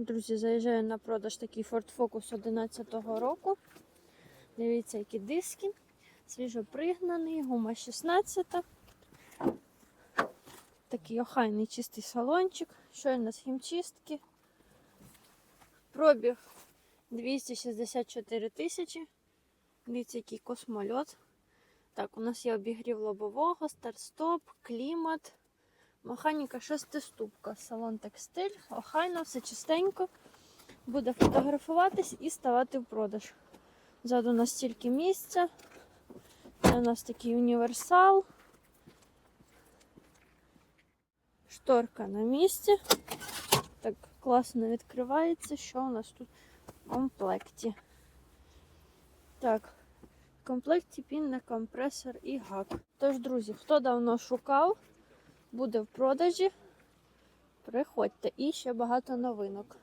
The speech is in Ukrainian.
Друзі, заїжджаю на продаж такий Ford Focus 11-го року. Дивіться, які диски. Свіжо пригнаний, гума 16. Такий охайний чистий салончик. Щойно з хімчистки. Пробіг 264 тисячі. Дивіться, який космольот. Так, у нас є обігрів лобового, старт-стоп, клімат. Механіка шестиступка, салон текстиль, охайно, все чистенько. Буде фотографуватись і ставати в продаж. Ззаду у нас стільки місця. Це у нас такий універсал. Шторка на місці. Так класно відкривається. Що у нас тут в комплекті? Так, в комплекті пінний компресор і гак. Тож, друзі, хто давно шукав, буде в продажі. Приходьте і ще багато новинок.